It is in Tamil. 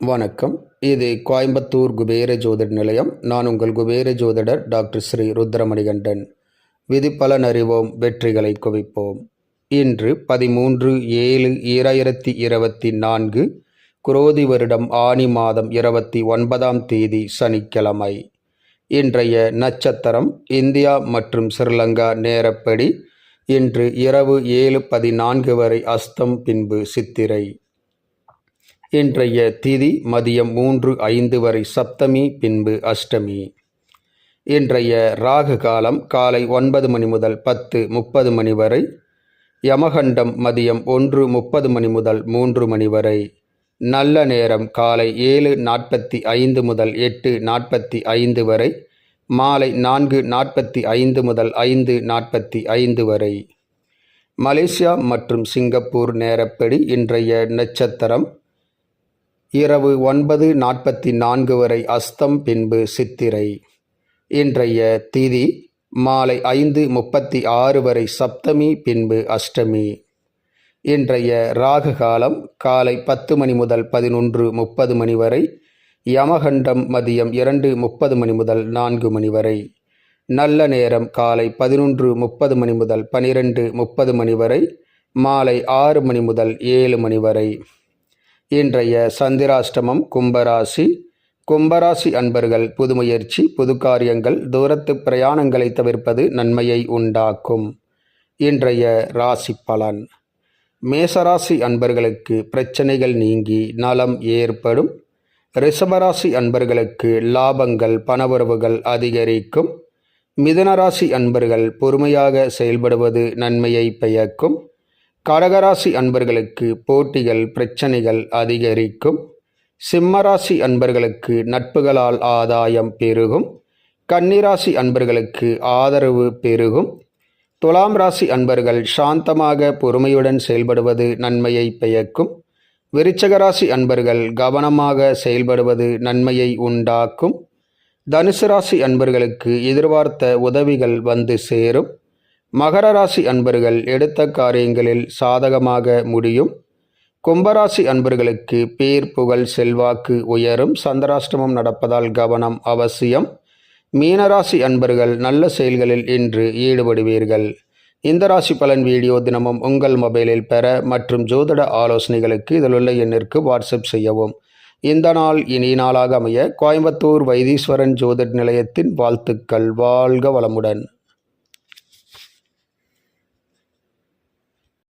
வணக்கம். இது கோயம்புத்தூர் குபேர ஜோதிட நிலையம். நான் உங்கள் குபேர ஜோதிடர் டாக்டர் ஸ்ரீ ருத்ரமணிகண்டன். விதிப்பலன் அறிவோம் வெற்றிகளை குவிப்போம். இன்று பதிமூன்று ஏழு இரண்டாயிரத்தி இருபத்தி நான்கு குரோதி வருடம் ஆனி மாதம் இருபத்தி ஒன்பதாம் தேதி சனிக்கிழமை. இன்றைய நட்சத்திரம் இந்தியா மற்றும் ஸ்ரீலங்கா நேரப்படி இன்று இரவு ஏழு பதினான்கு வரை அஸ்தம் பின்பு சித்திரை. இன்றைய திதி மதியம் மூன்று ஐந்து வரை சப்தமி பின்பு அஷ்டமி. இன்றைய ராகு காலம் காலை ஒன்பது மணி முதல் பத்து முப்பது மணி வரை யமகண்டம் மதியம் ஒன்று முப்பது மணி முதல் மூன்று மணி வரை நல்ல நேரம் காலை ஏழு நாற்பத்தி ஐந்து முதல் எட்டு நாற்பத்தி ஐந்து வரை மாலை நான்கு நாற்பத்தி ஐந்து முதல் ஐந்து நாற்பத்தி ஐந்து வரை. மலேசியா மற்றும் சிங்கப்பூர் நேரப்படி இன்றைய நட்சத்திரம் இரவு ஒன்பது நாற்பத்தி நான்கு வரை அஸ்தம் பின்பு சித்திரை. இன்றைய திதி மாலை ஐந்து முப்பத்தி ஆறு வரை சப்தமி பின்பு அஷ்டமி. இன்றைய ராகு காலம் காலை பத்து மணி முதல் பதினொன்று முப்பது மணி வரை யமகண்டம் மதியம் இரண்டு முப்பது மணி முதல் நான்கு மணி வரை. நல்ல நேரம் காலை பதினொன்று முப்பது மணி முதல் பனிரெண்டு முப்பது மணி வரை மாலை ஆறு மணி முதல் ஏழு மணி வரை. இன்றைய சந்திராஷ்டமம் கும்பராசி. கும்பராசி அன்பர்கள் புது முயற்சி புது காரியங்கள் தூரத்து பிரயாணங்களை தவிர்ப்பது நன்மையை உண்டாக்கும். இன்றைய ராசி பலன். மேசராசி அன்பர்களுக்கு பிரச்சனைகள் நீங்கி நலம் ஏற்படும். ரிஷபராசி அன்பர்களுக்கு லாபங்கள் பணவரவுகள் அதிகரிக்கும். மிதனராசி அன்பர்கள் பொறுமையாக செயல்படுவது நன்மையை பெயக்கும் கடகராசி அன்பர்களுக்கு போட்டிகள் பிரச்சனைகள் அதிகரிக்கும். சிம்மராசி அன்பர்களுக்கு நட்புகளால் ஆதாயம் பெருகும். கன்னிராசி அன்பர்களுக்கு ஆதரவு பெருகும். துலாம் ராசி அன்பர்கள் சாந்தமாக பொறுமையுடன் செயல்படுவது நன்மையை பெயக்கும் விருச்சகராசி அன்பர்கள் கவனமாக செயல்படுவது நன்மையை உண்டாக்கும். தனுசு ராசி அன்பர்களுக்கு எதிர்பார்த்த உதவிகள் வந்து சேரும். மகர ராசி அன்பர்கள் எடுத்த காரியங்களில் சாதகமாக முடியும். கும்பராசி அன்பர்களுக்கு பேர் புகழ் செல்வாக்கு உயரும். சந்திராஷ்டமம் நடப்பதால் கவனம் அவசியம். மீனராசி அன்பர்கள் நல்ல செயல்களில் இன்று ஈடுபடுவீர்கள். இந்த ராசி பலன் வீடியோ தினமும் உங்கள் மொபைலில் பெற மற்றும் ஜோதிட ஆலோசனைகளுக்கு இதிலுள்ள எண்ணிற்கு வாட்ஸ்அப் செய்யவும். இந்த நாள் இனி நாளாக அமைய கோயம்புத்தூர் வைத்தீஸ்வரன் ஜோதிட நிலையத்தின் வாழ்த்துக்கள். வாழ்க வளமுடன்.